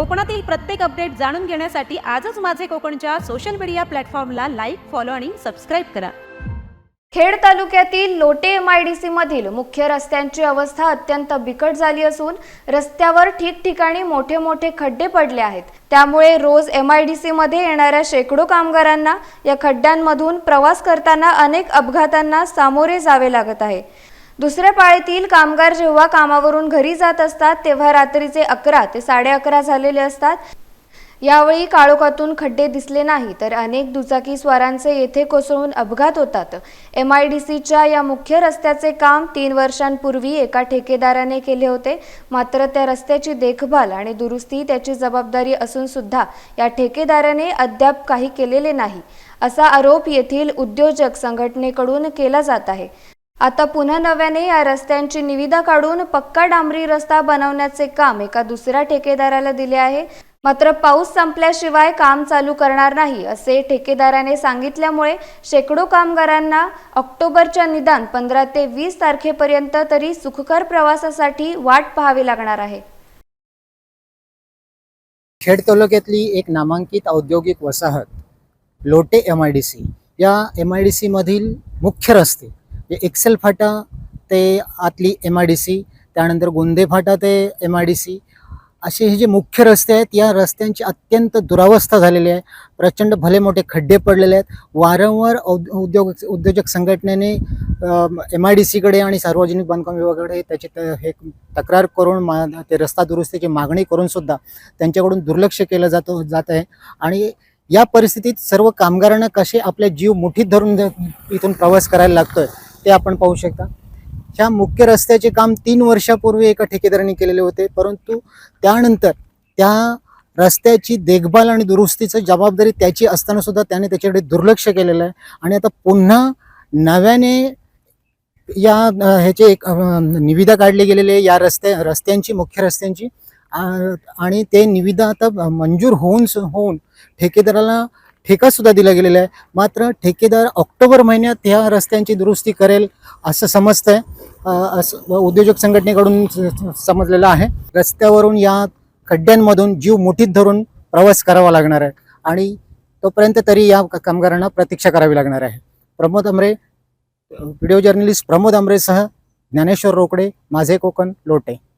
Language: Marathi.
कोकणातील प्रत्येक अपडेट जाणून घेण्यासाठी आजच माझे कोकणच्या सोशल मीडिया प्लॅटफॉर्मला लाईक फॉलो आणि सबस्क्राईब करा. खेड तालुक्यातील लोटे एम आय डी सीमधील मुख्य रस्त्यांची अवस्था अत्यंत बिकट झाली असून रस्त्यावर ठिकठिकाणी मोठे मोठे खड्डे पडले आहेत. त्यामुळे रोज एम आय डी सीमध्ये येणाऱ्या शेकडो कामगारांना या खड्ड्यांमधून प्रवास करताना अनेक अपघातांना सामोरे जावे लागत आहे. दुसऱ्या पाळीतील कामगार जेव्हा कामावरून घरी जात असतात तेव्हा रात्रीचे अकरा ते साडे अकरा झालेले असतात. यावेळी काळोखातून खड्डे दिसले नाही तर अनेक दुचाकी स्वारांचे येथे कोसळून अपघात होतात. एम आय डी सीच्या या मुख्य रस्त्याचे काम तीन वर्षांपूर्वी एका ठेकेदाराने केले होते. मात्र त्या रस्त्याची देखभाल आणि दुरुस्ती त्याची जबाबदारी असून सुद्धा या ठेकेदाराने अद्याप काही केलेले नाही असा आरोप येथील उद्योजक संघटनेकडून केला जात आहे. आता पुन्हा नव्याने या रस्त्यांची निविदा काढून पक्का डांबरी रस्ता बनवण्याचे काम एका दुसऱ्या ठेकेदाराला दिले आहे. मात्र पाऊस संपल्याशिवाय काम चालू करणार नाही असे ठेकेदाराने सांगितल्यामुळे शेकडो कामगारांना ऑक्टोबरच्या निदान पंधरा ते वीस तारखेपर्यंत तरी सुखकर प्रवासासाठी वाट पाहावी लागणार आहे. खेड तालुक्यातली एक नामांकित औद्योगिक वसाहत Lote M I D C या एम आय डी सीमधील मुख्य रस्ते एक्सेल फाटा ते आतली एम आय डी सी त्यानंतर गोंदे फाटा ते एम आय डी सी असे हे जे मुख्य रस्ते आहेत या रस्त्यांची अत्यंत दुरावस्था झालेली आहे. प्रचंड भले मोठे खड्डे पडलेले आहेत. वारंवार उद्योग उद्योजक संघटनेने एम आय डी सीकडे आणि सार्वजनिक बांधकाम विभागाकडे त्याची त- हे तक्रार करून मा ते रस्ता दुरुस्तीची मागणी करूनसुद्धा त्यांच्याकडून दुर्लक्ष केलं जातो जात आहे. आणि या परिस्थितीत सर्व कामगारांना कसे आपले जीव मुठीत धरून इथून प्रवास करायला लागतोय ते आपण पाहू शकता. ह्या मुख्य रस्त्याचे काम तीन वर्षापूर्वी एका ठेकेदाराने केलेले होते. परंतु त्यानंतर त्या रस्त्याची देखभाल आणि दुरुस्तीची जबाबदारी त्याची असताना सुद्धा त्याने त्याच्याकडे दुर्लक्ष केलेलं आहे. आणि आता पुन्हा नव्याने या ह्याचे एक निविदा काढली गेलेली आहे. या रस्त्या रस्त्यांची मुख्य रस्त्यांची. आणि ते निविदा आता मंजूर होऊन होऊन ठेकेदाराला ठेका सुद्धा दिला गेलेला आहे. मात्र ठेकेदार ऑक्टोबर महिन्यात ह्या रस्त्यांची दुरुस्ती करेल असं समजतंय. आहे असं उद्योजक संघटनेकडून स- समजलेलं आहे. रस्त्यावरून या खड्ड्यांमधून जीव मुठीत धरून प्रवास करावा लागणार आहे आणि तोपर्यंत तरी या कामगारांना प्रतीक्षा करावी लागणार आहे. प्रमोद अमरे व्हिडिओ जर्नलिस्ट प्रमोद अमरेसह ज्ञानेश्वर रोकडे माझे कोकण लोटे.